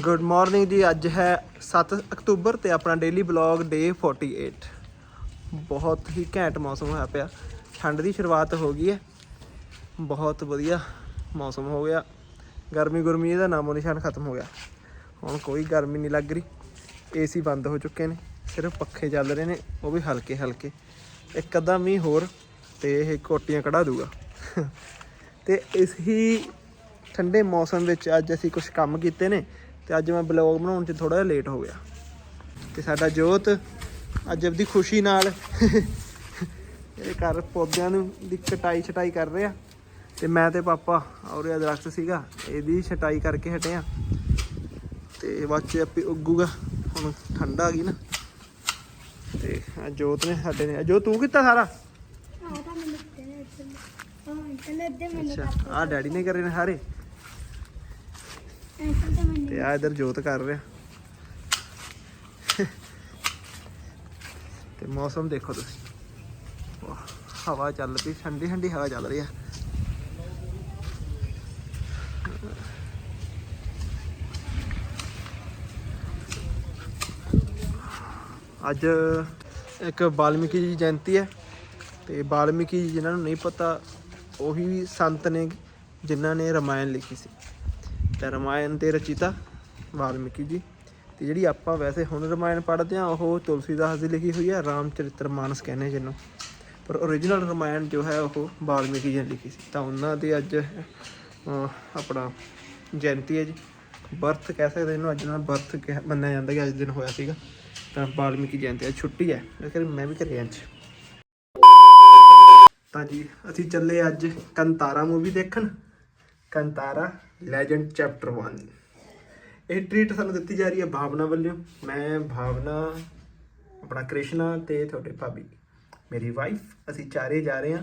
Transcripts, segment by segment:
Good morning ਜੀ, ਅੱਜ ਹੈ 7 ਅਕਤੂਬਰ ਤੇ ਆਪਣਾ ਡੇਲੀ ਬਲੌਗ ਡੇ 48 ਬਹੁਤ ਹੀ ਘੈਂਟ ਮੌਸਮ ਹੋਇਆ ਪਿਆ। ਠੰਡ ਦੀ ਸ਼ੁਰੂਆਤ ਹੋ ਗਈ ਹੈ। ਬਹੁਤ ਵਧੀਆ ਮੌਸਮ ਹੋ ਗਿਆ। ਗਰਮੀ ਗੁਰਮੀ ਇਹਦਾ ਨਾਮੋ ਨਿਸ਼ਾਨ ਖਤਮ ਹੋ ਗਿਆ। ਹੁਣ ਕੋਈ ਗਰਮੀ ਨਹੀਂ ਲੱਗ ਰਹੀ। ਏਸੀ ਬੰਦ ਹੋ ਚੁੱਕੇ ਨੇ। ਸਿਰਫ ਪੱਖੇ ਚੱਲ ਰਹੇ ਨੇ, ਉਹ ਵੀ ਹਲਕੇ ਹਲਕੇ ਇੱਕ ਅੱਧਾ ਮੀਂਹ ਹੋਰ ਤੇ ਇਹ ਕੋਟੀਆਂ ਕਢਾ ਦੂਗਾ। ਤੇ ਇਸ ਹੀ ਠੰਡੇ ਮੌਸਮ ਵਿੱਚ ਅੱਜ ਅਸੀਂ ਕੁਝ ਕੰਮ ਕੀਤੇ ਨੇ। ਤੇ ਅੱਜ ਮੈਂ ਬਲੌਗ ਬਣਾਉਣ 'ਚ ਥੋੜਾ ਜਿਹਾ ਲੇਟ ਹੋ ਗਿਆ। ਤੇ ਸਾਡਾ ਜੋਤ ਅੱਜ ਆਪਦੀ ਖੁਸ਼ੀ ਨਾਲ ਇਹਦੇ ਘਰ ਪੌਦਿਆਂ ਨੂੰ ਦੀ ਕਟਾਈ ਛਟਾਈ ਕਰ ਰਹੇ। ਆ ਤੇ ਮੈਂ ਤੇ ਪਾਪਾ ਔਰ ਇਹ ਦਰਖਤ ਸੀਗਾ, ਇਹਦੀ ਛਟਾਈ ਕਰਕੇ ਹਟੇ ਆ। ਤੇ ਬਾਅਦ ਆਪੇ ਉੱਗੂਗਾ, ਹੁਣ ਠੰਡਾ ਆ ਗਈ ਨਾ। ਤੇ ਆਹ ਜੋਤ ਨੇ ਸਾਡੇ ਨੇ ਜੋ ਤੂੰ ਕੀਤਾ ਸਾਰਾ? ਅੱਛਾ ਆ ਡੈਡੀ ਨੇ ਕਰੇ ਨੇ ਸਾਰੇ। ਤੇ ਆ ਇਧਰ ਜੋਤ ਕਰ ਰਿਹਾ। ਤੇ ਮੌਸਮ ਦੇਖੋ ਤੁਸੀਂ। ਹਵਾ ਚੱਲ ਪਈ, ਠੰਡੀ ਠੰਡੀ ਹਵਾ ਚੱਲ ਰਹੀ ਆ। ਅੱਜ ਇੱਕ ਵਾਲਮੀਕੀ ਜੀ ਜਯੰਤੀ ਹੈ ਤੇ ਵਾਲਮੀਕੀ ਜੀ ਜਿਨ੍ਹਾਂ ਨੂੰ ਨਹੀਂ ਪਤਾ, ਉਹੀ ਸੰਤ ਨੇ ਜਿਨ੍ਹਾਂ ਨੇ ਰਮਾਇਣ ਲਿਖੀ ਸੀ। ਤਾਂ ਰਮਾਇਣ ਦੇ ਰਚਿਤਾ ਵਾਲਮੀਕੀ ਜੀ। ਤੇ ਜਿਹੜੀ ਆਪਾਂ ਵੈਸੇ ਹੁਣ ਰਮਾਇਣ ਪੜ੍ਹਦੇ ਆ ਉਹ ਤੁਲਸੀਦਾਸ ਦੀ ਲਿਖੀ ਹੋਈ ਹੈ, ਰਾਮਚਰਿਤਰ ਮਾਨਸ ਕਹਿੰਦੇ ਜਿਹਨੂੰ। ਪਰ origignal ਰਮਾਇਣ ਜੋ ਹੈ, ਉਹ ਵਾਲਮੀਕੀ ਜੀ ਨੇ ਲਿਖੀ ਸੀ। ਤਾਂ ਉਹਨਾਂ ਦੀ ਅੱਜ ਆਪਣਾ ਜਯੰਤੀ ਹੈ ਜੀ। ਬਰਥ ਕਹਿ ਸਕਦੇ ਇਹਨੂੰ, ਅੱਜ ਨਾਲ ਬਰਥ ਮੰਨਿਆ ਜਾਂਦਾ ਕਿ ਅੱਜ ਦਿਨ ਹੋਇਆ ਸੀਗਾ। ਤਾਂ ਵਾਲਮੀਕੀ ਜਯੰਤੀ ਅੱਜ ਛੁੱਟੀ ਹੈ। ਇਸ ਮੈਂ ਵੀ ਘਰੇ ਅੱਜ। ਤਾਂ ਜੀ, ਅਸੀਂ ਚੱਲੇ ਅੱਜ ਕੰਤਾਰਾ ਮੂਵੀ ਦੇਖਣ। ਕੰਤਾਰਾ ਲੈਜੈਂਡ ਚੈਪਟਰ 1 ਇਹ ਟ੍ਰੀਟ ਸਾਨੂੰ ਦਿੱਤੀ ਜਾ ਰਹੀ ਹੈ ਭਾਵਨਾ ਵੱਲੋਂ। ਮੈਂ ਭਾਵਨਾ ਆਪਣਾ ਕ੍ਰਿਸ਼ਨਾ ਤੇ ਤੁਹਾਡੇ ਭਾਬੀ। ਮੇਰੀ ਵਾਈਫ ਅਸੀਂ ਚਾਰੇ ਜਾ ਰਹੇ ਹਾਂ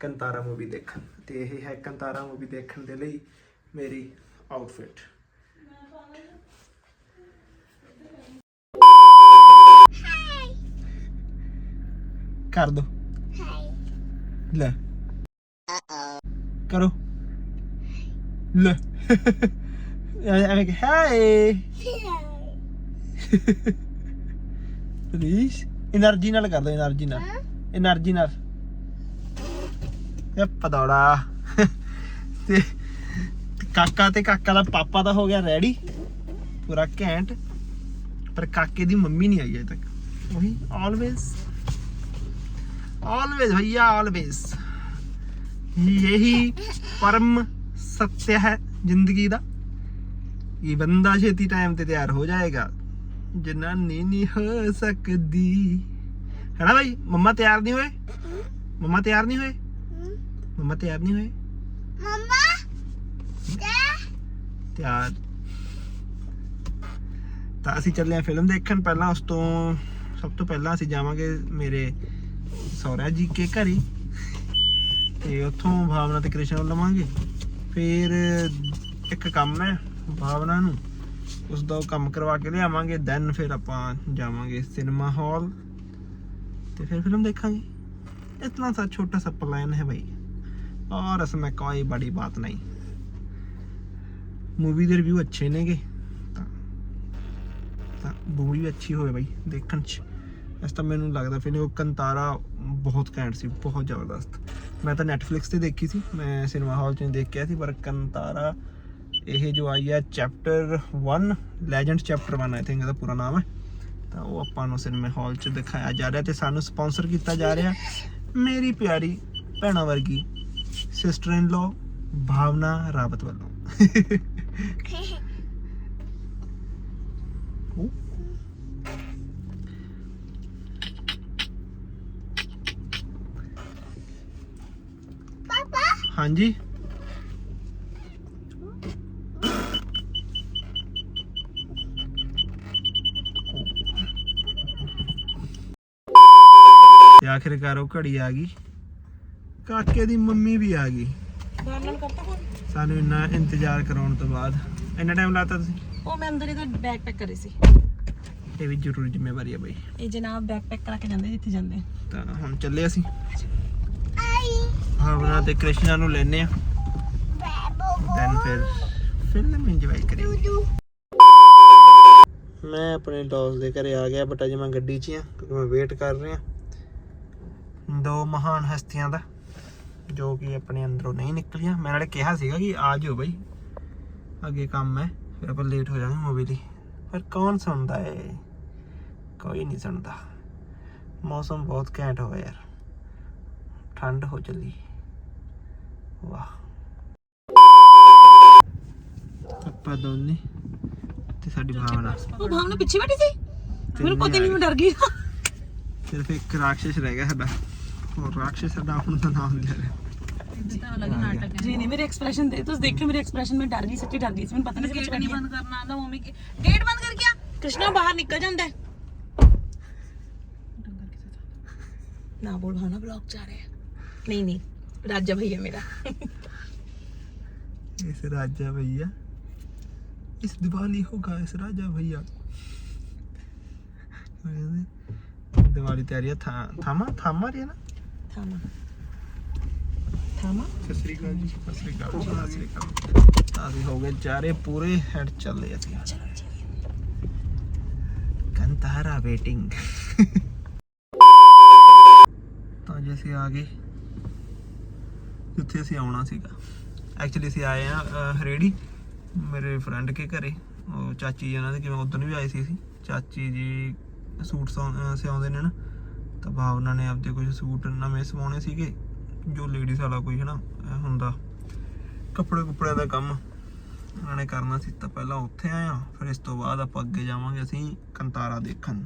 ਕੰਤਾਰਾ ਮੂਵੀ ਦੇਖਣ। ਤੇ ਇਹ ਹੈ ਕੰਤਾਰਾ ਮੂਵੀ ਦੇਖਣ ਦੇ ਲਈ ਮੇਰੀ ਆਊਟਫਿਟ ਕਰ ਦੋ। ਲੈ। ਕਰੋ। ਲੈ ਐਵੇਂ ਕਿ ਹਾਏ ਪਲੀਜ਼ એનર્ਜੀ ਨਾਲ ਕਰ ਲਓ એનર્ਜੀ ਨਾਲ એનર્ਜੀ ਨਾਲ ਇਹ ਪਦੌੜਾ ਤੇ ਕਾਕਾ ਤੇ ਕਾਕਾ ਦਾ ਪਾਪਾ ਦਾ ਹੋ ਗਿਆ ਰੈਡੀ ਪੂਰਾ ਘੈਂਟ ਪਰ ਕਾਕੇ ਦੀ ਮੰਮੀ ਨਹੀਂ ਆਈ ਅਜੇ ਤੱਕ ਉਹੀ ਆਲਵੇਸ ਆਲਵੇਸ ਭਈਆ ਆਲਵੇਸ ਯਹੀ सत्य है जिंदगी ਦਾ ਇਹ ਬੰਦਾ ਛੇਤੀ ਟਾਈਮ ਤੇ ਤਿਆਰ ਹੋ ਜਾਏਗਾ ਜਨਾਨੀ ਨਹੀਂ ਹੋ ਸਕਦੀ ਹੈਨਾ ਭਾਈ ਮੰਮਾ ਤਿਆਰ ਨਹੀਂ ਹੋਏ ਮੰਮਾ ਤਿਆਰ ਨਹੀਂ ਹੋਏ ਮੰਮਾ ਤਿਆਰ ਨਹੀਂ ਹੋਏ ਤਿਆਰ ਤਾਂ ਅਸੀਂ ਚੱਲੇ ਆ ਫਿਲਮ ਦੇਖਣ ਪਹਿਲਾਂ ਉਸ ਤੋਂ ਸਭ ਤੋਂ ਪਹਿਲਾਂ ਅਸੀਂ ਜਾਵਾਂਗੇ ਮੇਰੇ ਸੌਰਾ ਜੀ ਕੇ ਘਰੇ ਤੇ ਉੱਥੋਂ ਭਾਵਨਾ ਤੇ ਕ੍ਰਿਸ਼ਨ ਨੂੰ ਲਵਾਂਗੇ ਫਿਰ ਇੱਕ ਕੰਮ ਹੈ ਭਾਵਨਾ ਨੂੰ ਉਸ ਦਾ ਉਹ ਕੰਮ ਕਰਵਾ ਕੇ ਲਿਆਵਾਂਗੇ ਦੈਨ ਫਿਰ ਆਪਾਂ ਜਾਵਾਂਗੇ ਸਿਨੇਮਾ ਹਾਲ ਤੇ ਫਿਰ ਫਿਲਮ ਦੇਖਾਂਗੇ इतना सा छोटा सा प्लान है भाई और इसमें कोई बड़ी बात नहीं मूवी ਦੇ ਰਿਵਿਊ ਅੱਛੇ ਨੇਗੇ ਤਾਂ ਤਾਂ ਮੂਵੀ ਵੀ ਅੱਛੀ ਹੋਵੇ ਬਾਈ ਦੇਖਣ ਚ ਇਸ ਤਾਂ ਮੈਨੂੰ ਲੱਗਦਾ ਫਿਰ ਉਹ ਕੰਤਾਰਾ ਬਹੁਤ ਘੈਂਟ ਸੀ ਬਹੁਤ ਜ਼ਬਰਦਸਤ ਮੈਂ ਤਾਂ Netflix ਤੇ ਦੇਖੀ ਸੀ, ਮੈਂ ਸਿਨੇਮਾ ਹਾਲ 'ਚ ਨਹੀਂ ਦੇਖਿਆ ਸੀ, ਪਰ ਕੰਤਾਰਾ, ਇਹ ਜੋ ਆਈ ਹੈ chapter 1 legend chapter 1 I think ਇਹਦਾ ਪੂਰਾ ਨਾਮ ਹੈ। ਤਾਂ ਉਹ ਆਪਾਂ ਨੂੰ ਸਿਨੇਮਾ ਹਾਲ 'ਚ ਦਿਖਾਇਆ ਜਾ ਰਿਹਾ ਤੇ ਸਾਨੂੰ ਸਪਾਂਸਰ ਕੀਤਾ ਜਾ ਰਿਹਾ ਮੇਰੀ ਪਿਆਰੀ ਭੈਣਾ ਵਰਗੀ ਸਿਸਟਰ ਇਨ ਲਾ ਭਾਵਨਾ ਰਾਵਤ ਵੱਲੋਂ ਉਹ ਹਾਂਜੀ। ਤੇ ਆਖਿਰਕਾਰ ਉਹ ਘੜੀ ਆ ਗਈ। ਕਾਕੇ ਦੀ ਮੰਮੀ ਵੀ ਆ ਗਈ। ਸਾਨੂੰ ਇੰਨਾ ਇੰਤਜ਼ਾਰ ਕਰਾਉਣ ਤੋਂ ਬਾਅਦ। ਇੰਨਾ ਟਾਈਮ ਲਾਤਾ ਤੁਸੀਂ? ਉਹ ਮੈਂ ਅੰਦਰ ਇਹਦਾ ਬੈਗ ਪੈਕ ਕਰੇ ਸੀ। ਇਹ ਵੀ ਜ਼ਰੂਰੀ ਜ਼ਿੰਮੇਵਾਰੀ ਹੈ ਬਈ। ਇਹ ਜਨਾਬ ਬੈਗ ਪੈਕ ਕਰਾ ਕੇ ਜਾਂਦੇ ਜਿੱਥੇ ਜਾਂਦੇ। ਤਾਂ ਹੁਣ ਚੱਲੇ ਅਸੀਂ। ਭਾਵਨਾ ਤੇ ਕ੍ਰਿਸ਼ਨਾ ਨੂੰ ਲੈਨੇ ਆ। ਦੈਨ ਫਿਰ ਫਿਲਮ ਇੰਜੋਏ ਕਰਾਂਗੇ ਮੈਂ ਆਪਣੇ ਦੋਸਤ ਦੇ ਘਰੇ ਆ ਗਿਆ ਬਟ ਅਜੇ ਮੈਂ ਗੱਡੀ 'ਚ ਹੀ ਆ, ਕਿਉਂਕਿ ਮੈਂ ਵੇਟ ਕਰ ਰਿਹਾ। ਦੋ ਮਹਾਨ ਹਸਤੀਆਂ ਦਾ, ਜੋ ਕਿ ਆਪਣੇ ਅੰਦਰੋਂ ਨਹੀਂ ਨਿਕਲੀਆਂ। ਮੈਂ ਨਾਲੇ ਕਿਹਾ ਸੀਗਾ ਕਿ ਆ ਜਾਓ ਬਾਈ। ਅੱਗੇ ਕੰਮ ਹੈ, ਫਿਰ ਆਪਾਂ ਲੇਟ ਹੋ ਜਾਵਾਂਗੇ ਮੂਵੀ ਲਈ ਪਰ ਕੌਣ ਸੁਣਦਾ ਏ? ਕੋਈ ਨਹੀਂ ਸੁਣਦਾ। ਮੌਸਮ ਬਹੁਤ ਘੈਂਟ ਹੋਇਆ ਯਾਰ। ਠੰਡ ਹੋ ਚੱਲੀ। ਵਾਹ ਆਪਾਂ ਦੋਨੇ ਤੇ ਸਾਡੀ ਭਾਵਨਾ ਉਹ ਭਾਵਨਾ ਪਿੱਛੇ ਬੈਠੀ ਸੀ ਮੈਨੂੰ ਪਤਾ ਨਹੀਂ ਮੈਂ ਡਰ ਗਈ ਸਿਰਫ ਇੱਕ ਰਾਖਸ਼ ਰਹਿ ਗਿਆ ਸਾਡਾ ਉਹ ਰਾਖਸ਼ ਦਾ ਹੁਣ ਤਾਂ ਨਾਮ ਲੈ ਰਿਹਾ ਜੀ ਨਹੀਂ ਮੇਰੇ ਐਕਸਪ੍ਰੈਸ਼ਨ ਦੇ ਤੁਸੀਂ ਦੇਖਿਓ ਮੇਰੇ ਐਕਸਪ੍ਰੈਸ਼ਨ ਮੈਂ ਡਰ ਗਈ ਸੱਚੀ ਡਰ ਗਈ ਸੀ ਮੈਨੂੰ ਪਤਾ ਨਹੀਂ ਸੀ ਪਿੱਛੇ ਨਹੀਂ ਬੰਦ ਕਰਨਾ ਆਂਦਾ ਮੰਮੀ ਕੇ ਗੇਟ ਬੰਦ ਕਰ ਗਿਆ ਕ੍ਰਿਸ਼ਨਾ ਬਾਹਰ ਨਿਕਲ ਜਾਂਦਾ ਹੈ ਨਾ ਬੋਲ ਭਾਵਨਾ ਬਲੌਗ ਚ ਆ ਰਿਹਾ राजा भैया मेरा। इस राजा भैया। इस दिवाली होगा इस राजा भैया। दिवाली तैयारी था थामा थामा रही है ना? थामा। थामा? जी हो गए चारे पूरे हेड चल रहे कंतारा वेटिंग। तो जैसे आगे ਜਿੱਥੇ ਅਸੀਂ ਆਉਣਾ ਸੀਗਾ। ਐਕਚੁਅਲੀ ਅਸੀਂ ਆਏ ਆ ਹਰੇੜੀ, ਮੇਰੇ ਫਰੈਂਡ ਕੇ ਘਰੇ। ਉਹ ਚਾਚੀ ਜੀ ਉਹਨਾਂ ਦੇ ਕਿਵੇਂ ਉਦੋਂ ਵੀ ਆਏ ਸੀ ਅਸੀਂ। ਚਾਚੀ ਜੀ ਸੂਟ ਸਿਉਂ- ਅਹ ਸਿਆਉਂਦੇ ਨੇ ਨਾ। ਤਾਂ ਭਾਵਨਾ ਨੇ ਆਪਦੇ ਕੁਝ ਸੂਟ ਨਵੇਂ ਸਵਾਉਣੇ ਸੀਗੇ। ਜੋ ਲੇਡੀਜ਼ ਵਾਲਾ ਕੋਈ, ਹਨਾ, ਅਹ, ਹੁੰਦਾ। ਕੱਪੜੇ ਕੁੱਪੜੇ ਦਾ ਕੰਮ ਉਹਨਾਂ ਨੇ ਕਰਨਾ ਸੀ। ਤਾਂ ਪਹਿਲਾਂ ਉੱਥੇ ਆਇਆ ਫਿਰ ਇਸ ਤੋਂ ਬਾਅਦ ਆਪਾਂ ਅੱਗੇ ਜਾਵਾਂਗੇ ਅਸੀਂ ਕੰਤਾਰਾ ਦੇਖਣ।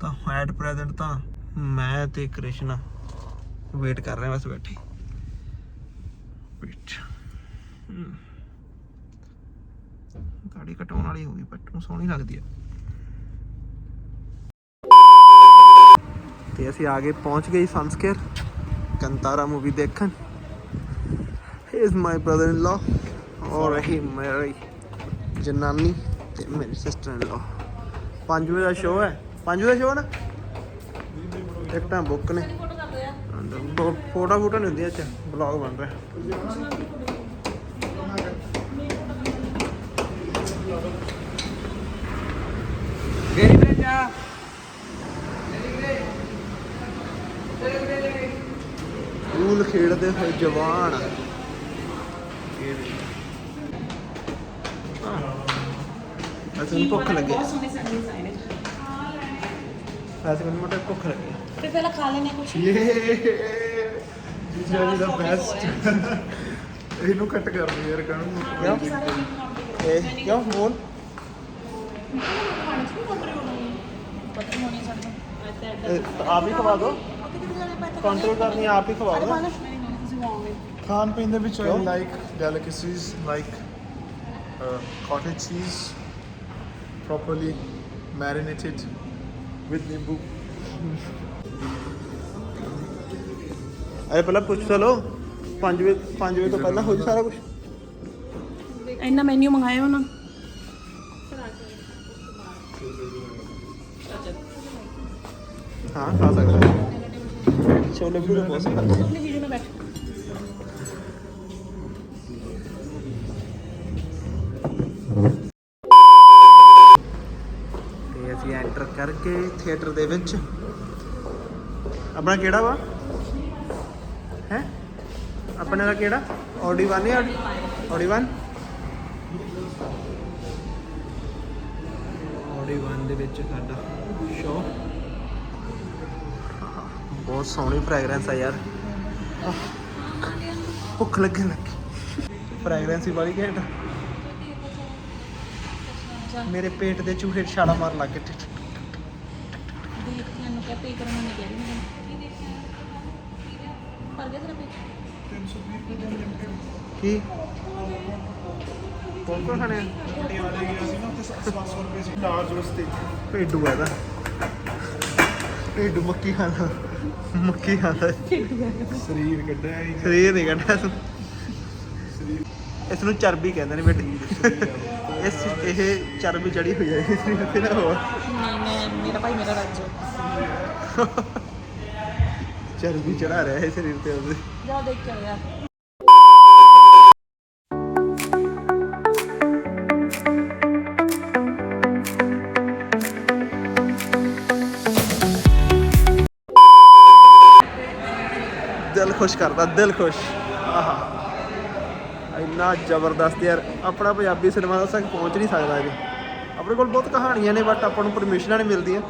ਤਾਂ ਐਟ ਪ੍ਰੈਜ਼ੈਂਟ ਤਾਂ ਮੈਂ ਤੇ ਕ੍ਰਿਸ਼ਨਾ ਵੇਟ ਕਰ ਰਹੇ ਹਾਂ ਬਸ ਬੈਠੇ। ਵੇਟ ਗਾੜੀ ਕਟਾਉਣ ਵਾਲੀ ਹੋ ਗਈ ਪੱਟੂ ਸੋਹਣੀ ਲੱਗਦੀ ਆ। ਤੇ ਅਸੀਂ ਆ ਗਏ, ਪਹੁੰਚ ਗਏ ਸੰਸਕੇਰ ਕੰਤਾਰਾ ਮੂਵੀ ਦੇਖਣ। ਇਸ ਮਾਈ ਬ੍ਰਦਰ ਇਨ ਲਾ ਔਰ ਰਹੀ ਮੇਰੀ ਜਨਾਨੀ ਤੇ ਮੇਰੀ ਸਿਸਟਰ ਇਨ ਲਾ ਪੰਜਵੇਂ ਦਾ ਸ਼ੋਅ ਹੈ। ਪੰਜਵੇਂ ਦਾ ਸ਼ੋਅ ਨਾ? ਟਿਕਟਾਂ ਬੁੱਕ ਨੇ। ਫੋਟੋ ਫੋਟੋ ਨਹੀਂ ਹੁੰਦੀਆਂ ਅੱਛਾ ਬਲੌਗ ਬਣ ਰਿਹਾ। ਸਕੂਲ ਖੇਡਦੇ ਹੋਏ ਜਵਾਨ। ਅਸੀਂ ਭੁੱਖ ਲੱਗੀ। ਬਹੁਤ ਸੋਹਣੇ ਸੋਹਣੇ ਡਿਜ਼ਾਈਨ ਹੈ ਐਸੇ ਮੈਨੂੰ ਮਟਰ ਭੁੱਖ ਲੱਗੀ। ਫਿਰ ਪਹਿਲਾਂ ਖਾ ਲੈਣੇ ਕੁਝ ਯੇ ਜੀਜਾ ਦਾ ਬੈਸਟ ਇਹਨੂੰ ਕੱਟ ਕਰ ਦੇ ਯਾਰ ਕਾਹਨੂੰ ਕਿਉਂ? ਇਹ ਕਿਉਂ? ਬੋਲ। ਪਤਾ ਹੋਣੀ ਸਾਡਾ ਇਹ ਆਪ ਹੀ ਖਵਾ ਦੋ। ਕੰਟਰੋਲ ਕਰਨੀ ਹੈ, ਆਪ ਹੀ ਖਵਾ ਦੋ। ਤੁਸੀਂ ਵਾਓਗੇ ਖਾਣ ਪੀਣ ਦੇ ਵਿੱਚ delicacies like uh, cottage cheese, properly marinated with nimbu. ਅਰੇ ਪਹਿਲਾਂ ਪੁੱਛ ਤਾਂ ਲਓ। 5 ਵਜੇ 5 ਵਜੇ ਤੋਂ ਪਹਿਲਾਂ ਹੋ ਜੀ ਸਾਰਾ ਕੁਝ ਇੰਨਾ ਮੈਨੂ ਮੰਗਾਇਆ ਉਹਨਾਂ ਹਾਂ ਖਾ ਸਕਦੇ। ਛੋਲੇ ਭਟੂਰੇ ਬਹੁਤ ਸਵਾਦ। ਆਪਣੀ ਵੀਡੀਓ ਬੈਠ। ਤੇ ਅਸੀਂ ਐਂਟਰ ਕਰਕੇ ਥੀਏਟਰ ਦੇ ਵਿੱਚ। ਆਪਣਾ ਕਿਹੜਾ ਵਾ? ਆਪਣੇ ਦਾ ਕਿਹੜਾ? ਆਡੀ 1 ਜਾਂ ਆਡੀ 1 ਆਡੀ 1 ਦੇ ਵਿੱਚ ਸਾਡਾ ਸ਼ੋ ਬਹੁਤ ਸੋਹਣੀ ਫ੍ਰੈਗਰੈਂਸ ਆ ਯਾਰ। ਭੁੱਖ ਲੱਗਣ ਲੱਗੀ। ਫ੍ਰੈਗਰੈਂਸ ਹੀ ਬੜੀ ਘੈਂਟ। ਮੇਰੇ ਪੇਟ ਦੇ ਚੂਹੇ ਛਾਲਾ ਮਾਰ ਲੱਗ ਗਏ। ਦੇਖ ਮੈਨੂੰ ਕਿਹਾ ਪੇ ਕਰਨਾ ਨਹੀਂ ਕਹਿ ਰਹੀ ਮੈਂ ਪਰ ਗਿਆ ਤੇਰਾ ਪੇ ਕੀ? ਕੋਣ ਕੋਣ ਖਾਣੇ ਆ? ਪਟਿਆਲੇ ਗਿਆ ਸੀ ਨਾ ਤੇ 700 ਰੁਪਏ ਸੀ ਲਾਰਜ ਵਾਸਤੇ ਭੇਡੂ ਆ ਇਹਦਾ। ਭੇਡੂ ਮੱਕੀ ਖਾਂਦਾ। ਮੱਕੀ ਖਾਂਦਾ। ਸਰੀਰ ਕੱਢਿਆ ਹੀ ਸਰੀਰ ਨਹੀਂ ਕੱਢਿਆ ਇਸ ਇਸ ਨੂੰ ਚਰਬੀ ਕਹਿੰਦੇ ਨੇ ਬੇਟੀ। ਇਸ ਇਹ ਚਰਬੀ ਚੜੀ ਹੋਈ ਹੈ ਇਸ ਨੂੰ ਤੇ ਨਾ ਹੋਰ ਮੇਰਾ ਭਾਈ ਮੇਰਾ ਰਾਜੋ। ਚਰਬੀ ਚੜਾ ਰਿਹਾ ਹੈ ਸਰੀਰ ਤੇ ਉਹਦੇ। ਦਿਲ ਖੁਸ਼ ਕਰਦਾ, ਦਿਲ ਖੁਸ਼। ਆਹਾ। ਇੰਨਾ ਜ਼ਬਰਦਸਤ ਯਾਰ, ਆਪਣਾ ਪੰਜਾਬੀ ਸਿਨੇਮਾ ਦਾ ਤੱਕ ਪਹੁੰਚ ਨਹੀਂ ਸਕਦਾ ਜੀ ਆਪਣੇ ਕੋਲ ਬਹੁਤ ਕਹਾਣੀਆਂ ਨੇ ਬਟ ਆਪਾਂ ਨੂੰ ਪਰਮਿਸ਼ਨਾਂ ਨਹੀਂ ਮਿਲਦੀਆਂ।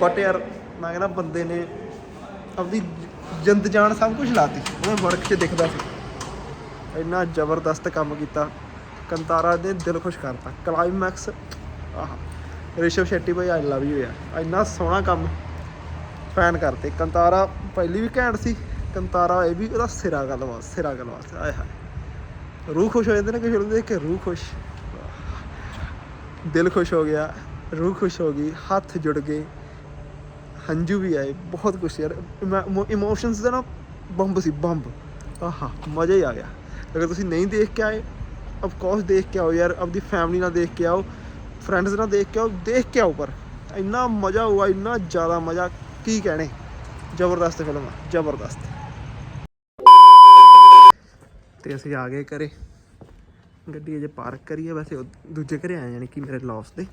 ਬਟ ਯਾਰ, ਮੈਂ ਕਹਿੰਦਾ ਬੰਦੇ ਨੇ ਆਪਦੀ ਜਿੰਦ ਜਾਨ ਸਭ ਕੁਝ ਲਾਤੀ। ਉਹਨੇ ਵਰਕ 'ਚ ਦਿਖਦਾ ਸੀ। ਇੰਨਾ ਜ਼ਬਰਦਸਤ ਕੰਮ ਕੀਤਾ। ਕੰਤਾਰਾ ਨੇ ਦਿਲ ਖੁਸ਼ ਕਰਤਾ। ਕਲਾਈਮੈਕਸ ਆਹ, ਰਿਸ਼ਵ ਸ਼ੈਟੀ ਭਾਈ ਆਈ ਲਵ ਯੂ ਯਾਰ। ਇੰਨਾ ਸੋਹਣਾ ਕੰਮ ਫੈਨ ਕਰਤੇ। ਕੰਤਾਰਾ ਪਹਿਲੀ ਵੀ ਘੈਂਟ ਸੀ। ਕੰਤਾਰਾ ਇਹ ਵੀ ਉਹਦਾ ਸਿਰਾ ਗੱਲਬਾਤ ਸਿਰਾ ਗੱਲਬਾਤ ਆਏ ਹਾਏ। ਰੂਹ ਖੁਸ਼ ਹੋ ਜਾਂਦੇ ਨੇ ਕਿ ਫਿਲਮ ਦੇਖ ਕੇ, ਰੂਹ ਖੁਸ਼। ਦਿਲ ਖੁਸ਼ ਹੋ ਗਿਆ। ਰੂਹ ਖੁਸ਼ ਹੋ ਗਈ। ਹੱਥ ਜੁੜ ਗਏ। ਹੰਝੂ ਵੀ ਆਏ, ਬਹੁਤ ਕੁਛ ਯਾਰ। ਇਮੋਸ਼ਨਸ ਦਾ ਨਾ ਬੰਬ ਸੀ, ਬੰਬ। ਆਹਾ, ਮਜ਼ਾ ਹੀ ਆ ਗਿਆ। ਅਗਰ ਤੁਸੀਂ ਨਹੀਂ ਦੇਖ ਕੇ ਆਏ ਆਫ ਕੋਰਸ ਦੇਖ ਕੇ ਆਓ ਯਾਰ, ਆਪਦੀ ਫੈਮਿਲੀ ਨਾਲ ਦੇਖ ਕੇ ਆਓ ਫਰੈਂਡਸ ਨਾਲ ਦੇਖ ਕੇ ਆਓ, ਦੇਖ ਕੇ ਆਓ ਪਰ ਇੰਨਾ ਮਜ਼ਾ ਹੋਇਆ ਇੰਨਾ ਜ਼ਿਆਦਾ ਮਜ਼ਾ, ਕੀ ਕਹਿਣੇ? ਜ਼ਬਰਦਸਤ ਫਿਲਮ ਆ, ਜ਼ਬਰਦਸਤ। ਤੇ ਅਸੀਂ ਆ ਗਏ ਘਰੇ। ਗੱਡੀ ਅਜੇ ਪਾਰਕ ਕਰੀਏ ਵੈਸੇ ਦੂਜੇ ਘਰੇ ਆਏ ਯਾਨੀ ਕਿ ਮੇਰੇ ਲੌਸ ਦੇ।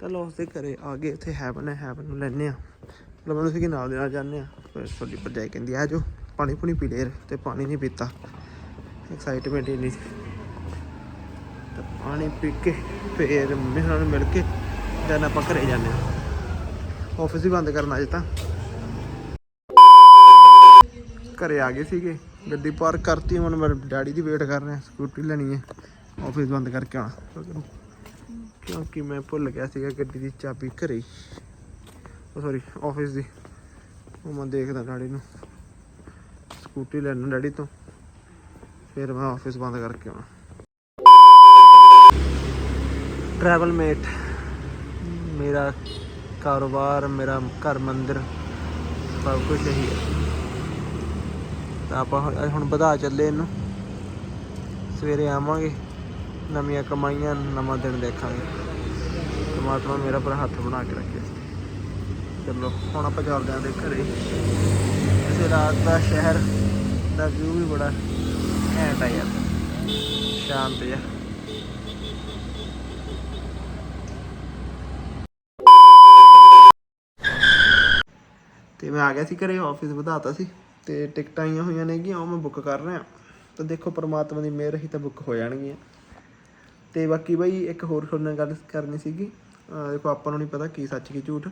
ਤਾਂ ਲੌਸ ਦੇ ਘਰੇ ਆ ਗਏ ਉੱਥੇ ਹੈਵਨ ਹੈ ਹੈਵਨ ਨੂੰ ਲੈਨੇ ਆ ਮਤਲਬ ਮੈਨੂੰ ਸੀ ਕਿ ਨਾਲ ਦੇ ਨਾਲ ਜਾਂਦੇ ਆ ਫਿਰ ਤੁਹਾਡੀ ਭਰਜਾਈ ਕਹਿੰਦੀ, ਆ ਜੋ ਪਾਣੀ ਪੂਣੀ ਪੀ ਲੈ ਤੇ ਪਾਣੀ ਨਹੀਂ ਪੀਤਾ। ਐਕਸਾਈਟਮੈਂਟ ਇੰਨੀ ਸੀ। ਤਾਂ ਪਾਣੀ ਪੀ ਕੇ ਫਿਰ ਮੰਮੀ ਨਾਲ ਮਿਲ ਕੇ then ਆਪਾਂ ਘਰੇ ਜਾਂਦੇ ਆ ਆਫਿਸ ਵੀ ਬੰਦ ਕਰਨ ਅਜੇ ਤਾਂ। ਘਰੇ ਆ ਗਏ ਸੀਗੇ, ਗੱਡੀ ਪਾਰਕ ਕਰਤੀ, ਹੁਣ ਮੈਂ ਡੈਡੀ ਦੀ ਵੇਟ ਕਰ ਰਿਹਾ ਸਕੂਟੀ ਲੈਣੀ ਹੈ। ਆਫਿਸ ਬੰਦ ਕਰਕੇ ਆਉਣਾ। ਕਿਉਂਕਿ ਮੈਂ ਭੁੱਲ ਗਿਆ ਸੀਗਾ ਗੱਡੀ ਦੀ ਚਾਬੀ ਘਰੇ ਹੀ। ਉਹ ਸੌਰੀ ਆਫਿਸ ਦੀ। ਉਹ ਮੈਂ ਦੇਖਦਾ ਡੈਡੀ ਨੂੰ। ਸਕੂਟੀ ਲੈਣਾ ਡੈਡੀ ਤੋਂ। ਫਿਰ ਮੈਂ ਆਫਿਸ ਬੰਦ ਕਰਕੇ ਆਉਣਾ। ਟਰੈਵਲ ਮੇਟ ਮੇਰਾ ਕਾਰੋਬਾਰ, ਮੇਰਾ ਘਰ ਮੰਦਿਰ। ਸਭ ਕੁਝ ਇਹੀ ਹੈ। ਤਾਂ ਆਪਾਂ ਹੁਣ ਵਧਾ ਚੱਲੇ ਇਹਨੂੰ। ਸਵੇਰੇ ਆਵਾਂਗੇ। ਨਵੀਆਂ ਕਮਾਈਆਂ, ਨਵਾਂ ਦਿਨ ਦੇਖਾਂਗੇ। ਪਰਮਾਤਮਾ ਮੇਰਾ ਪਰ ਹੱਥ ਬਣਾ ਕੇ ਰੱਖੇ। ਚਲੋ, ਹੁਣ ਆਪਾਂ ਚੱਲਦੇ ਆਂ ਦੇ ਘਰੇ। ਇਸੇ ਰਾਤ ਦਾ ਸ਼ਹਿਰ ਦਾ ਵਿਊ ਵੀ ਬੜਾ ਘੈਂਟ ਆ ਯਾਰ। ਸ਼ਾਂਤ ਜਿਹਾ। ਤੇ ਮੈਂ ਆ ਗਿਆ ਸੀ ਘਰੇ ਆਫਿਸ ਵਧਾਤਾ ਸੀ। ਤੇ ਟਿਕਟਾਂ ਆਈਆਂ ਹੋਈਆਂ ਨੇਗੀਆਂ, ਉਹ ਮੈਂ ਬੁੱਕ ਕਰ ਰਿਹਾ। ਤਾਂ ਦੇਖੋ, ਪਰਮਾਤਮਾ ਦੀ ਮਿਹਰ ਹੀ ਤਾਂ ਬੁੱਕ ਹੋ ਜਾਣਗੀਆਂ। ਤੇ ਬਾਕੀ ਬਾਈ ਇੱਕ ਹੋਰ ਤੁਹਾਡੇ ਨਾਲ ਗੱਲ ਕਰਨੀ ਸੀਗੀ। ਦੇਖੋ, ਆਪਾਂ ਨੂੰ ਨਹੀਂ ਪਤਾ ਕੀ ਸੱਚ ਕੀ ਝੂਠ।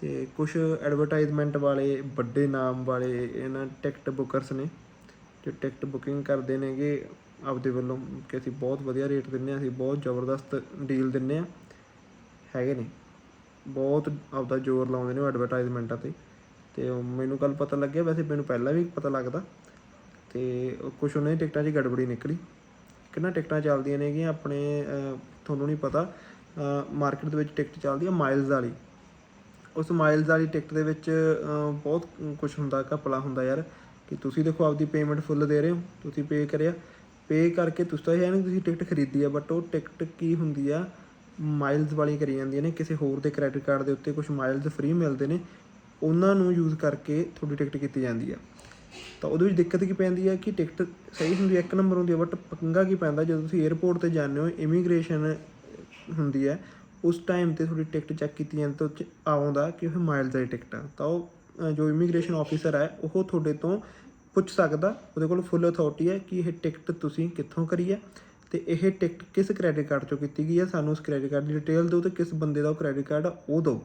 ਤੇ ਕੁਝ ਐਡਵਰਟਾਈਜ਼ਮੈਂਟ ਵਾਲੇ, ਵੱਡੇ ਨਾਮ ਵਾਲੇ, ਇਹਨਾਂ ਟਿਕਟ ਬੁੱਕਰਸ ਨੇ, ਜੋ ਟਿਕਟ ਬੁਕਿੰਗ ਕਰਦੇ ਨੇਗੇ, ਆਪਦੇ ਵੱਲੋਂ ਕਿ ਅਸੀਂ ਬਹੁਤ ਵਧੀਆ ਰੇਟ ਦਿੰਨੇ ਆ, ਅਸੀਂ ਬਹੁਤ ਜ਼ਬਰਦਸਤ ਡੀਲ ਦਿੰਨੇ ਆ। ਹੈਗੇ ਨੇ। ਬਹੁਤ ਆਪਦਾ ਜ਼ੋਰ ਲਾਉਂਦੇ ਨੇ ਉਹ ਐਡਵਰਟਾਈਜ਼ਮੈਂਟਾਂ ਤੇ। ਤੇ ਮੈਨੂੰ ਕੱਲ ਪਤਾ ਲੱਗਿਆ, ਵੈਸੇ ਮੈਨੂੰ ਪਹਿਲਾਂ ਵੀ ਪਤਾ ਲੱਗਦਾ। ਤੇ ਕੁਝ ਉਹਨਾਂ ਦੀ ਟਿਕਟਾਂ 'ਚ ਗੜਬੜੀ ਨਿਕਲੀ। ਕਿੰਨਾ ਟਿਕਟਾਂ ਚੱਲਦੀਆਂ ਨੇਗੀਆਂ ਆਪਣੇ ਤੁਹਾਨੂੰ ਨਹੀਂ ਪਤਾ ਮਾਰਕੀਟ ਦੇ ਵਿੱਚ ਟਿਕਟ ਚੱਲਦੀ ਆ ਮਾਈਲਸ ਵਾਲੀ। ਉਸ ਮਾਈਲਸ ਵਾਲੀ ਟਿਕਟ ਦੇ ਵਿੱਚ ਬਹੁਤ ਕੁਝ ਹੁੰਦਾ, ਘਪਲਾ ਹੁੰਦਾ ਯਾਰ, ਕਿ ਤੁਸੀਂ ਦੇਖੋ ਆਪਦੀ ਪੇਮੈਂਟ ਫੁੱਲ ਦੇ ਰਹੇ ਹੋ, ਤੁਸੀਂ ਪੇ ਕਰਿਆ। ਪੇ ਕਰਕੇ ਤੁਸੀਂ ਤਾਂ ਇਹ ਨਹੀਂ ਤੁਸੀਂ ਟਿਕਟ ਖਰੀਦੀ ਆ ਬਟ ਉਹ ਟਿਕਟ ਕੀ ਹੁੰਦੀ ਆ ਮਾਈਲਸ ਵਾਲੀ ਕਰੀ ਜਾਂਦੀਆਂ ਨੇ, ਕਿਸੇ ਹੋਰ ਦੇ ਕ੍ਰੈਡਿਟ ਕਾਰਡ ਦੇ ਉੱਤੇ ਕੁਝ ਮਾਈਲਸ ਫ੍ਰੀ ਮਿਲਦੇ ਨੇ, ਉਹਨਾਂ ਨੂੰ ਯੂਜ਼ ਕਰਕੇ ਤੁਹਾਡੀ ਟਿਕਟ ਕੀਤੀ ਜਾਂਦੀ ਆ। ਤਾਂ ਉਹਦੇ ਵਿੱਚ ਦਿੱਕਤ ਕੀ ਪੈਂਦੀ ਹੈ ਕਿ ਟਿਕਟ ਸਹੀ ਹੁੰਦੀ ਹੈ, ਇੱਕ ਨੰਬਰ ਹੁੰਦੀ ਹੈ ਬਟ ਪੰਗਾ ਕੀ ਪੈਂਦਾ ਜਦੋਂ ਤੁਸੀਂ 에ਅਰਪੋਰਟ ਤੇ ਜਾਂਦੇ ਹੋ ਇਮੀਗ੍ਰੇਸ਼ਨ ਹੁੰਦੀ ਹੈ, ਉਸ ਟਾਈਮ ਤੇ ਤੁਹਾਡੀ ਟਿਕਟ ਚੈੱਕ ਕੀਤੀ ਜਾਂਦੀ ਤਾਂ ਆਉਂਦਾ ਕਿ ਉਹ ਮਾਈਲਸ ਦੀ ਟਿਕਟ ਆ। ਤਾਂ ਉਹ ਜੋ ਇਮੀਗ੍ਰੇਸ਼ਨ ਆਫੀਸਰ ਹੈ, ਉਹ ਤੁਹਾਡੇ ਤੋਂ ਪੁੱਛ ਸਕਦਾ, ਉਹਦੇ ਕੋਲ ਫੁੱਲ ਅਥਾਰਟੀ ਹੈ ਕਿ ਇਹ ਟਿਕਟ ਤੁਸੀਂ ਕਿੱਥੋਂ ਕਰੀ ਹੈ ਤੇ ਇਹ ਟਿਕਟ ਕਿਸ ਕ੍ਰੈਡਿਟ ਕਾਰਡ ਚੋਂ ਕੀਤੀ ਗਈ ਹੈ, ਸਾਨੂੰ ਉਸ ਕ੍ਰੈਡਿਟ ਕਾਰਡ ਦੀ ਡਿਟੇਲ ਦਿਓ ਤੇ ਕਿਸ ਬੰਦੇ ਦਾ ਉਹ ਕ੍ਰੈਡਿਟ ਕਾਰਡ ਆ, ਉਹ ਦਿਓ।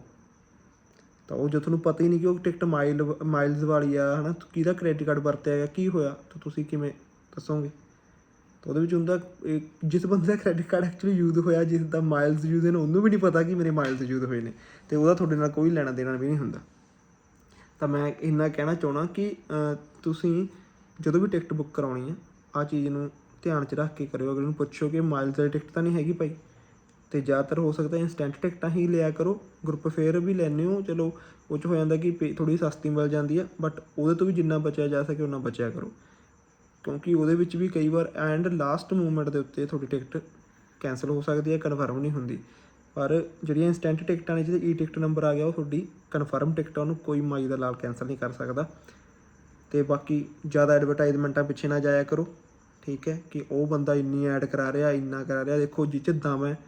ਤਾਂ ਉਹ ਜੇ ਤੁਹਾਨੂੰ ਪਤਾ ਹੀ ਨਹੀਂ ਕਿ ਉਹ ਟਿਕਟ ਮਾਈਲ, ਮਾਈਲਸ ਵਾਲੀ ਆ, ਹਨਾ ਕਿਹਦਾ ਕ੍ਰੈਡਿਟ ਕਾਰਡ ਵਰਤਿਆ ਗਿਆ ਕੀ ਹੋਇਆ, ਤਾਂ ਤੁਸੀਂ ਕਿਵੇਂ ਦੱਸੋਗੇ? ਤਾਂ ਉਹਦੇ ਵਿੱਚ ਹੁੰਦਾ ਜਿਸ ਬੰਦੇ ਦਾ ਕ੍ਰੈਡਿਟ ਕਾਰਡ ਐਕਚੁਅਲੀ ਯੂਜ਼ ਹੋਇਆ, ਜਿਸ ਦਾ ਮਾਈਲਸ ਯੂਜ਼ ਨੇ, ਉਹਨੂੰ ਵੀ ਨਹੀਂ ਪਤਾ ਕਿ ਮੇਰੇ ਮਾਈਲਸ ਯੂਜ਼ ਹੋਏ ਨੇ, ਤੇ ਉਹਦਾ ਤੁਹਾਡੇ ਨਾਲ ਕੋਈ ਲੈਣਾ ਦੇਣਾ ਵੀ ਨਹੀਂ ਹੁੰਦਾ। ਤਾਂ ਮੈਂ ਇੰਨਾ ਕਹਿਣਾ ਚਾਹਣਾ ਕਿ ਤੁਸੀਂ ਜਦੋਂ ਵੀ ਟਿਕਟ ਬੁੱਕ ਕਰਾਉਣੀ ਹੈ ਆ ਚੀਜ਼ ਨੂੰ ਧਿਆਨ 'ਚ ਰੱਖ ਕੇ ਕਰਿਓ ਅਗਰ ਉਹਨੂੰ ਪੁੱਛੋ ਕਿ ਮਾਈਲਸ ਦੀ ਟਿਕਟ ਤਾਂ ਨਹੀਂ ਹੈਗੀ ਭਾਈ। ਤੇ ਜ਼ਿਆਦਾਤਰ ਹੋ ਸਕਦਾ ਇਨਸਟੈਂਟ ਟਿਕਟਾਂ ਹੀ ਲਿਆ ਕਰੋ। ਗਰੁੱਪ ਫੇਅਰ ਵੀ ਲੈਣੇ ਹੋ। ਚਲੋ, ਉਹ 'ਚ ਹੋ ਜਾਂਦਾ ਕਿ ਥੋੜੀ ਸਸਤੀ ਮਿਲ ਜਾਂਦੀ ਹੈ ਬਟ ਉਹਦੇ ਤੋਂ ਵੀ ਜਿੰਨਾ ਬਚਿਆ ਜਾ ਸਕੇ ਉਹਨਾਂ ਬਚਿਆ ਕਰੋ। ਕਿਉਂਕਿ ਉਹਦੇ ਵਿੱਚ ਵੀ ਕਈ ਵਾਰ ਐਂਡ ਲਾਸਟ ਮੂਮੈਂਟ ਦੇ ਉੱਤੇ ਤੁਹਾਡੀ ਟਿਕਟ ਕੈਨਸਲ ਹੋ ਸਕਦੀ ਹੈ ਕਨਫਰਮ ਨਹੀਂ ਹੁੰਦੀ। ਪਰ ਜਿਹੜੀਆਂ ਇਨਸਟੈਂਟ ਟਿਕਟਾਂ ਨੇ, ਜਿਹਦੇ ਈ ਟਿਕਟ ਨੰਬਰ ਆ ਗਿਆ, ਉਹ ਤੁਹਾਡੀ ਕਨਫਰਮ ਟਿਕਟ ਉਹਨੂੰ ਕੋਈ ਮਾਈ ਦਾ ਲਾਲ ਕੈਨਸਲ ਨਹੀਂ ਕਰ ਸਕਦਾ। ਤੇ ਬਾਕੀ ਜ਼ਿਆਦਾ ਐਡਵਰਟਾਈਜ਼ਮੈਂਟਾਂ ਪਿੱਛੇ ਨਾ ਜਾਇਆ ਕਰੋ। ਠੀਕ ਹੈ ਕਿ ਉਹ ਬੰਦਾ ਇੰਨੀ ਐਡ ਕਰਾ ਰਿਹਾ, ਇੰਨਾ ਕਰਾ ਰਿਹਾ। ਦੇਖੋ ਜਿਹ 'ਚ ਦਮ ਹੈ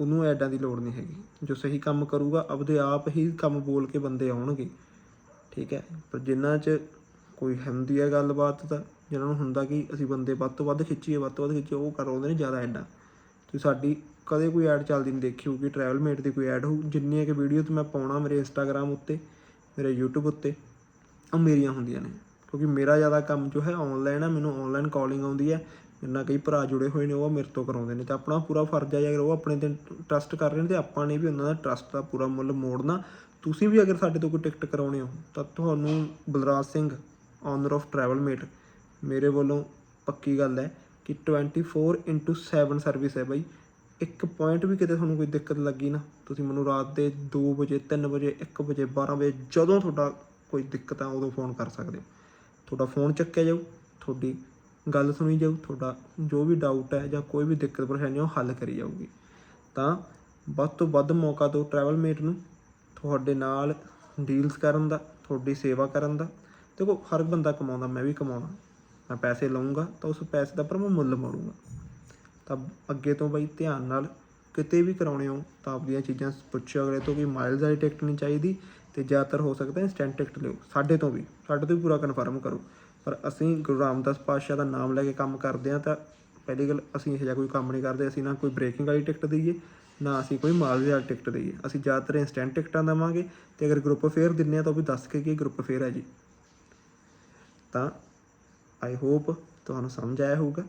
ਉਹਨੂੰ ਐਡਾਂ ਦੀ ਲੋੜ ਨਹੀਂ ਹੈਗੀ। ਜੋ ਸਹੀ ਕੰਮ ਕਰੂਗਾ, ਆਪਦੇ ਆਪ ਹੀ ਕੰਮ ਬੋਲ ਕੇ ਬੰਦੇ ਆਉਣਗੇ। ਠੀਕ ਹੈ? ਪਰ ਜਿੰਨਾ 'ਚ ਕੋਈ ਹੁੰਦੀ ਹੈ ਗੱਲਬਾਤ ਤਾਂ ਜਿਹਨਾਂ ਨੂੰ ਹੁੰਦਾ ਕਿ ਅਸੀਂ ਬੰਦੇ ਵੱਧ ਤੋਂ ਵੱਧ ਖਿੱਚੀਏ, ਵੱਧ ਤੋਂ ਵੱਧ ਖਿੱਚੀਏ, ਉਹ ਕਰਾਉਂਦੇ ਨੇ ਜ਼ਿਆਦਾ ਐਡਾਂ। ਤੁਸੀਂ ਸਾਡੀ ਕਦੇ ਕੋਈ ਐਡ ਚੱਲਦੀ ਨਹੀਂ ਦੇਖੀ ਹੋਊਗੀ। ਟਰੈਵਲ ਮੇਟ ਦੀ ਕੋਈ ਐਡ ਹੋਊ। ਜਿੰਨੀਆਂ ਕਿ ਵੀਡੀਓ ਤੇ ਮੈਂ ਪਾਉਣਾ ਮੇਰੇ ਇੰਸਟਾਗ੍ਰam ਉੱਤੇ, ਮੇਰੇ YouTube ਉੱਤੇ, ਉਹ ਮੇਰੀਆਂ ਹੁੰਦੀਆਂ ਨੇ। ਕਿਉਂਕਿ ਮੇਰਾ ਜ਼ਿਆਦਾ ਕੰਮ ਜੋ ਹੈ ਆਨਲਾਈਨ ਆ। ਮੈਨੂੰ ਆਨਲਾਈਨ ਕਾਲਿੰਗ ਆਉਂਦੀ ਹੈ। ਨਾਲ ਕਈ ਭਰਾ ਜੁੜੇ ਹੋਏ ਨੇ, ਉਹ ਮੇਰੇ ਤੋਂ ਕਰਾਉਂਦੇ ਨੇ ਤੇ ਆਪਣਾ ਪੂਰਾ ਫਰਜ਼ ਹੈ, ਜੇ ਅਗਰ ਉਹ ਆਪਣੇ ਤੇ ਟਰਸਟ ਕਰ ਰਹੇ ਨੇ ਤੇ ਆਪਾਂ ਨੇ ਵੀ ਉਹਨਾਂ ਦਾ ਟਰਸਟ ਦਾ ਪੂਰਾ ਮੁੱਲ ਮੋੜਨਾ। ਤੁਸੀਂ ਵੀ ਅਗਰ ਸਾਡੇ ਤੋਂ ਕੋਈ ਟਿਕਟ ਕਰਾਉਣੇ ਹੋ, ਤਾਂ ਤੁਹਾਨੂੰ Balraj Singh owner of travel mate ਮੇਰੇ ਵੱਲੋਂ ਪੱਕੀ ਗੱਲ ਹੈ ਕਿ 24/7 ਸਰਵਿਸ ਹੈ ਬਾਈ। ਇੱਕ ਪੁਆਇੰਟ ਵੀ ਕਿਤੇ ਤੁਹਾਨੂੰ ਕੋਈ ਦਿੱਕਤ ਲੱਗੀ ਨਾ, ਤੁਸੀਂ ਮੈਨੂੰ ਰਾਤ ਦੇ 2 ਵਜੇ 3 ਵਜੇ 1 ਵਜੇ 12 ਵਜੇ ਜਦੋਂ ਤੁਹਾਡਾ ਕੋਈ ਦਿੱਕਤ ਆ, ਉਦੋਂ ਫੋਨ ਕਰ ਸਕਦੇ ਹੋ। ਤੁਹਾਡਾ ਫੋਨ ਚੱਕਿਆ ਜਾਊ, ਤੁਹਾਡੀ ਗੱਲ ਸੁਣੀ ਜਾਊ, ਤੁਹਾਡਾ ਜੋ ਵੀ ਡਾਊਟ ਹੈ ਜਾਂ ਕੋਈ ਵੀ ਦਿੱਕਤ ਪਰੇਸ਼ਾਨੀ ਉਹ ਹੱਲ ਕਰੀ ਜਾਊਗੀ। ਤਾਂ ਵੱਧ ਤੋਂ ਵੱਧ ਮੌਕਾ ਦਿਓ ਟਰੈਵਲ ਮੇਟ ਨੂੰ ਤੁਹਾਡੇ ਨਾਲ ਡੀਲਸ ਕਰਨ ਦਾ, ਤੁਹਾਡੀ ਸੇਵਾ ਕਰਨ ਦਾ। ਦੇਖੋ, ਹਰ ਬੰਦਾ ਕਮਾਉਂਦਾ, ਮੈਂ ਵੀ ਕਮਾਉਣਾ ਮੈਂ ਪੈਸੇ ਲਵਾਂਗਾ ਤਾਂ ਉਸ ਪੈਸੇ ਦਾ ਪਰ ਮੈਂ ਮੁੱਲ ਮੋੜੂੰਗਾ ਤਾਂ ਅੱਗੇ ਤੋਂ ਬਈ ਧਿਆਨ ਨਾਲ ਕਿਤੇ ਵੀ ਕਰਾਉਣੇ ਹੋ ਤਾਂ ਆਪਦੀਆਂ ਚੀਜ਼ਾਂ ਪੁੱਛਿਓ ਅਗਲੇ ਤੋਂ ਕਿ ਮਾਈਲਸ ਵਾਲੀ ਟਿਕਟ ਨਹੀਂ ਚਾਹੀਦੀ ਤੇ ਜ਼ਿਆਦਾਤਰ ਹੋ ਸਕਦਾ ਇੰਸਟੈਂਟ ਟਿਕਟ ਲਿਓ। ਸਾਡੇ ਤੋਂ ਵੀ, ਸਾਡੇ ਤੋਂ ਵੀ ਪੂਰਾ ਕਨਫਰਮ ਕਰੋ। ਪਰ ਅਸੀਂ ਗੁਰੂ ਰਾਮਦਾਸ ਪਾਤਸ਼ਾਹ ਦਾ ਨਾਮ ਲੈ ਕੇ ਕੰਮ ਕਰਦੇ ਆ ਤਾਂ ਪਹਿਲੀ ਗੱਲ ਅਸੀਂ ਇਹੋ ਜਿਹਾ ਕੋਈ ਕੰਮ ਨਹੀਂ ਕਰਦੇ, ਅਸੀਂ ਨਾ ਕੋਈ ਬ੍ਰੇਕਿੰਗ ਵਾਲੀ ਟਿਕਟ ਦਈਏ, ਨਾ ਅਸੀਂ ਕੋਈ ਮਾਲਵੇ ਵਾਲੀ ਟਿਕਟ ਦਈਏ। ਅਸੀਂ ਜ਼ਿਆਦਾਤਰ ਇੰਸਟੈਂਟ ਟਿਕਟਾਂ ਦੇਵਾਂਗੇ ਤੇ ਅਗਰ ਗਰੁੱਪ ਫੇਅਰ ਦਿੰਨੇ ਆ ਤਾਂ ਉਹ ਵੀ ਦੱਸ ਕੇ ਕਿ ਗਰੁੱਪ ਫੇਅਰ ਹੈ ਜੀ। ਤਾਂ ਆਈ ਹੋਪ ਤੁਹਾਨੂੰ ਸਮਝ ਆਇਆ ਹੋਊਗਾ।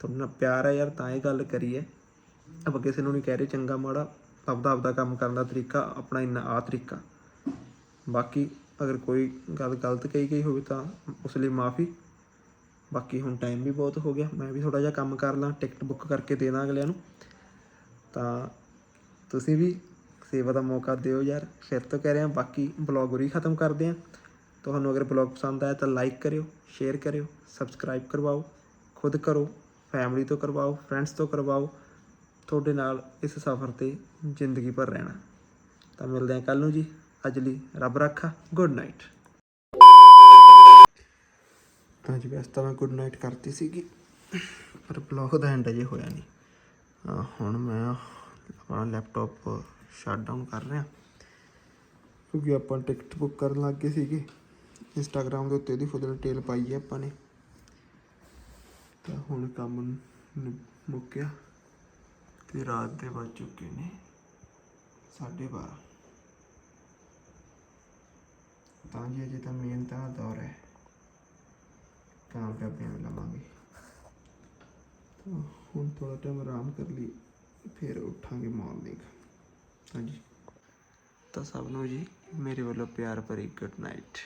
ਤੁਹਾਨੂੰ ਨਾਲ ਪਿਆਰ ਹੈ ਯਾਰ, ਤਾਂ ਇਹ ਗੱਲ ਕਰੀ ਹੈ ਆਪਾਂ ਕਿਸੇ ਨੂੰ ਨਹੀਂ ਕਹਿ ਰਹੇ ਚੰਗਾ ਮਾੜਾ, ਆਪਦਾ ਆਪਦਾ ਕੰਮ ਕਰਨ ਦਾ ਤਰੀਕਾ, ਆਪਣਾ ਇੰਨਾ ਆ ਤਰੀਕਾ। ਬਾਕੀ ਅਗਰ ਕੋਈ ਗੱਲ ਗਲਤ ਕਹੀ ਗਈ ਹੋਵੇ ਤਾਂ ਉਸ ਲਈ ਮਾਫੀ। ਬਾਕੀ ਹੁਣ ਟਾਈਮ ਵੀ ਬਹੁਤ ਹੋ ਗਿਆ। ਮੈਂ ਵੀ ਥੋੜਾ ਜਿਹਾ ਕੰਮ ਕਰ ਲਾਂ ਟਿਕਟ ਬੁੱਕ ਕਰਕੇ ਦੇ ਦਾਂ ਅਗਲਿਆਂ ਨੂੰ। ਤਾਂ ਤੁਸੀਂ ਵੀ ਸੇਵਾ ਦਾ ਮੌਕਾ ਦਿਓ ਯਾਰ। ਫਿਰ ਤੋਂ ਕਹਿ ਰਿਹਾ, ਬਾਕੀ ਬਲੌਗ ਉਰੀ ਖਤਮ ਕਰਦੇ ਹਾਂ ਤੁਹਾਨੂੰ ਅਗਰ ਬਲੌਗ ਪਸੰਦ ਆਇਆ ਤਾਂ ਲਾਈਕ ਕਰਿਓ ਸ਼ੇਅਰ ਕਰਿਓ ਸਬਸਕ੍ਰਾਈਬ ਕਰਵਾਓ, ਖੁਦ ਕਰੋ ਫੈਮਿਲੀ ਤੋਂ ਕਰਵਾਓ ਫਰੈਂਡਸ ਤੋਂ ਕਰਵਾਓ। ਤੁਹਾਡੇ ਨਾਲ ਇਸ ਸਫ਼ਰ ਤੇ ਜ਼ਿੰਦਗੀ ਭਰ ਰਹਿਣਾ। ਤਾਂ ਮਿਲਦੇ ਹਾਂ ਕੱਲ ਨੂੰ ਜੀ। ਅੱਜ ਲਈ ਰੱਬ ਰੱਖਾ ਗੁੱਡ ਨਾਈਟ ਅੱਜ ਵੈਸੇ ਤਾਂ ਮੈਂ ਗੁੱਡ ਨਾਈਟ ਕਰਤੀ ਸੀਗੀ, ਪਰ ਬਲੌਗ ਦਾ ਐਂਡ ਅਜੇ ਹੋਇਆ ਨਹੀਂ। ਹੁਣ ਮੈਂ ਆਪਣਾ ਲੈਪਟਾਪ ਸ਼ਟ ਡਾਊਨ ਕਰ ਰਿਹਾ। ਕਿਉਂਕਿ ਆਪਾਂ ਟਿਕਟ ਬੁੱਕ ਕਰਨ ਲੱਗ ਗਏ ਸੀਗੇ। ਇੰਸਟਾਗ੍ਰam ਦੇ ਉੱਤੇ ਇਹਦੀ ਫੁੱਲ ਡਿਟੇਲ ਪਾਈ ਹੈ ਆਪਾਂ ਨੇ। ਤਾਂ ਹੁਣ ਕੰਮ ਮੁੱਕਿਆ। ਤੇ ਰਾਤ ਦੇ ਵੱਜ ਚੁੱਕੇ ਨੇ 12:30 ਤਾਂ ਜੀ ਅਜੇ ਤਾਂ ਮੇਨ ਦਾ ਦੌਰ ਹੈ। ਕਾਮਯਾਬੀਆਂ ਵੀ ਲਵਾਂਗੇ। ਤਾਂ ਹੁਣ ਥੋੜਾ ਟਾਈਮ ਆਰਾਮ ਕਰ ਲਈ, ਫਿਰ ਉੱਠਾਂਗੇ ਮਾਰਨਿੰਗ ਹਾਂਜੀ। ਤਾਂ ਸਭ ਨੂੰ ਜੀ, ਮੇਰੇ ਵੱਲੋਂ ਪਿਆਰ ਭਰੀ ਗੁੱਡ ਨਾਈਟ